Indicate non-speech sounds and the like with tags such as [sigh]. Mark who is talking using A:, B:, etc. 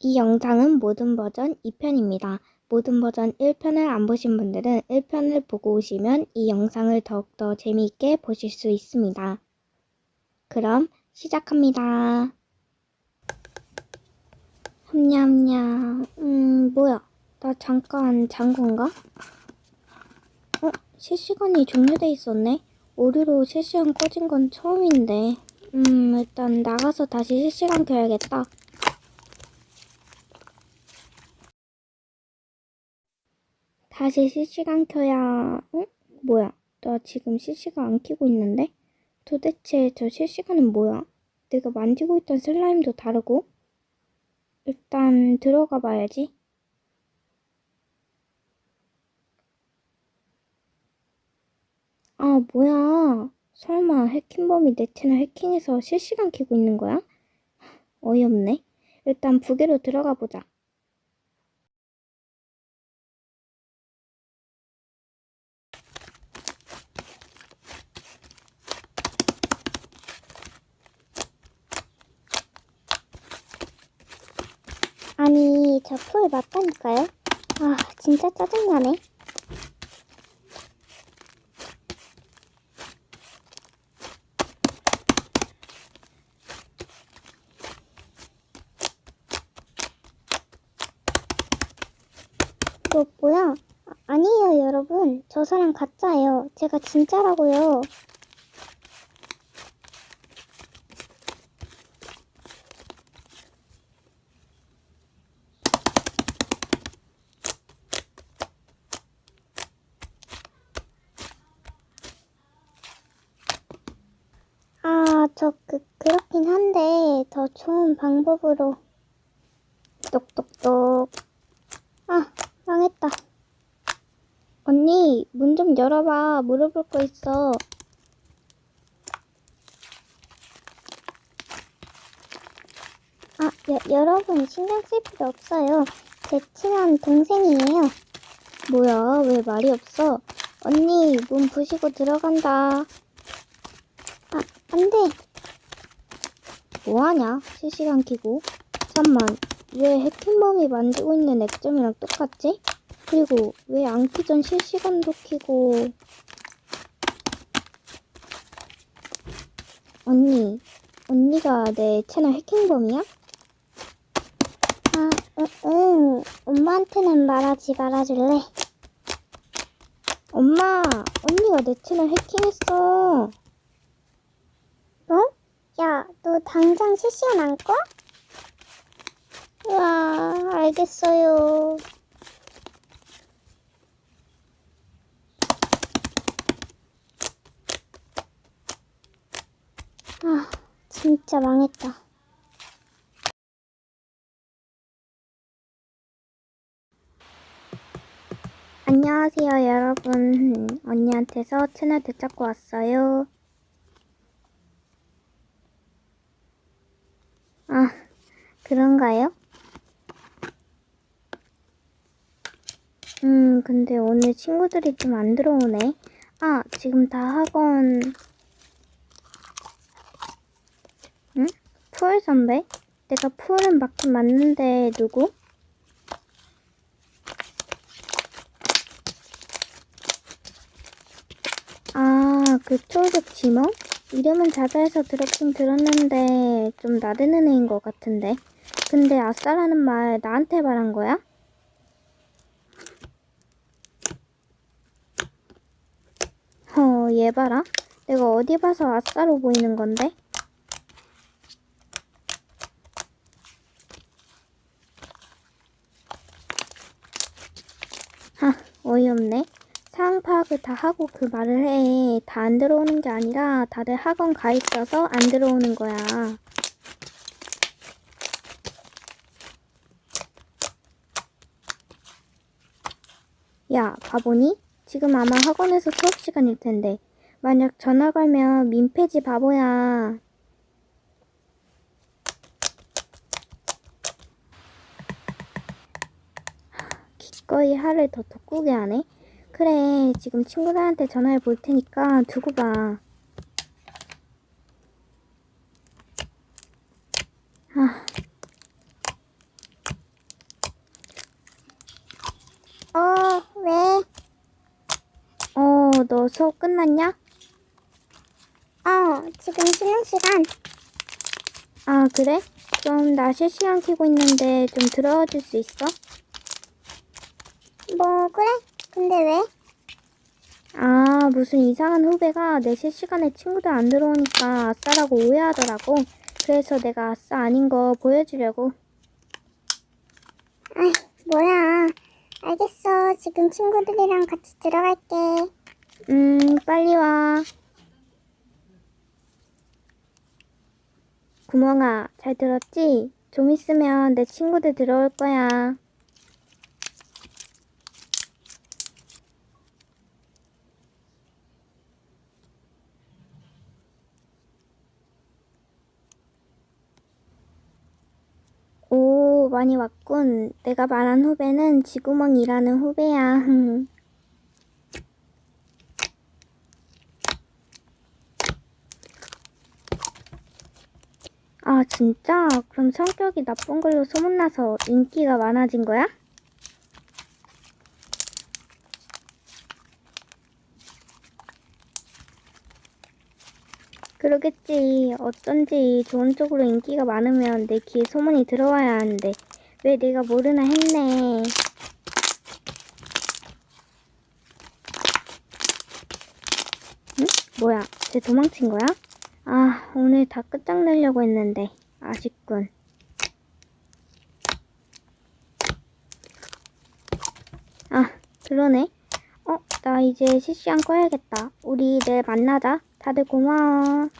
A: 이 영상은 모든 버전 2편입니다. 모든 버전 1편을 안 보신 분들은 1편을 보고 오시면 이 영상을 더욱더 재미있게 보실 수 있습니다. 그럼 시작합니다. 냠냠. 음, 뭐야. 나 잠깐 잔 건가? 어? 실시간이 종료돼 있었네? 오류로 실시간 꺼진 건 처음인데. 음, 일단 나가서 다시 실시간 켜야겠다. 다시 실시간 켜야, 응? 뭐야? 나 지금 실시간 안 켜고 있는데? 도대체 저 실시간은 뭐야? 내가 만지고 있던 슬라임도 다르고? 일단 들어가 봐야지. 아, 뭐야. 설마 해킹범이 내 채널 해킹해서 실시간 켜고 있는 거야? 어이없네. 일단 부계로 들어가 보자. 저풀 맞다니까요? 아, 진짜 짜증나네. 뭐, 뭐야? 아, 아니에요, 여러분. 저 사람 가짜예요. 제가 진짜라고요. 아, 저, 그, 그렇긴 한데, 더 좋은 방법으로. 똑똑똑. 아, 망했다. 언니, 문 좀 열어봐. 물어볼 거 있어. 아, 여, 여러분, 신경 쓸 필요 없어요. 제 친한 동생이에요. 뭐야, 왜 말이 없어? 언니, 문 부시고 들어간다. 아, 안 돼. 뭐하냐? 실시간 키고. 잠만, 왜 해킹범이 만들고 있는 액정이랑 똑같지? 그리고 왜 안 키던 실시간도 키고. 언니, 언니가 내 채널 해킹범이야? 아, 응, 응. 엄마한테는 말하지 말아줄래? 엄마, 언니가 내 채널 해킹했어. 뭐? 야, 너 당장 실시간 안 꺼? 우와, 알겠어요. 아, 진짜 망했다. 안녕하세요, 여러분. 언니한테서 채널 되찾고 왔어요. 아, 그런가요? 음, 근데 오늘 친구들이 좀 안 들어오네. 아, 지금 다 학원. 응? 푸을 선배? 내가 푸을은 맞긴 맞는데, 누구? 아, 그 초록 지모? 이름은 자자해서 들었긴 들었는데, 좀 나대는 애인 것 같은데. 근데 아싸라는 말 나한테 말한 거야? 어, 얘 봐라. 내가 어디 봐서 아싸로 보이는 건데? 하, 어이없네. 상황 파악을 다 하고 그 말을 해. 다 안 들어오는 게 아니라 다들 학원 가 있어서 안 들어오는 거야. 야, 바보니? 지금 아마 학원에서 수업 시간일 텐데. 만약 전화 걸면 민폐지 바보야. 기꺼이 하를 더 돋구게 하네. 그래, 지금 친구들한테 전화해 볼 테니까 두고 봐. 아. 어, 왜? 어, 너 수업 끝났냐?
B: 어, 지금 쉬는 시간.
A: 아, 그래? 그럼 나 실시간 키고 있는데 좀 들어줄 수 있어?
B: 뭐, 그래? 근데 왜?
A: 아, 무슨 이상한 후배가 내 실시간에 친구들 안 들어오니까 아싸라고 오해하더라고. 그래서 내가 아싸 아닌 거 보여주려고.
B: 아이, 뭐야. 알겠어. 지금 친구들이랑 같이 들어갈게.
A: 음, 빨리 와. 구멍아, 잘 들었지? 좀 있으면 내 친구들 들어올 거야. 오, 많이 왔군. 내가 말한 후배는 지구멍이라는 후배야. [laughs] 아, 진짜? 그럼 성격이 나쁜 걸로 소문나서 인기가 많아진 거야? 그러겠지. 어쩐지 좋은 쪽으로 인기가 많으면 내 귀에 소문이 들어와야 하는데 왜 내가 모르나 했네. 응? 뭐야? 쟤 도망친 거야? 아, 오늘 다 끝장내려고 했는데 아쉽군. 아, 그러네. 어, 나 이제 실시간 꺼야겠다. 우리 내일 만나자. 다들 고마워.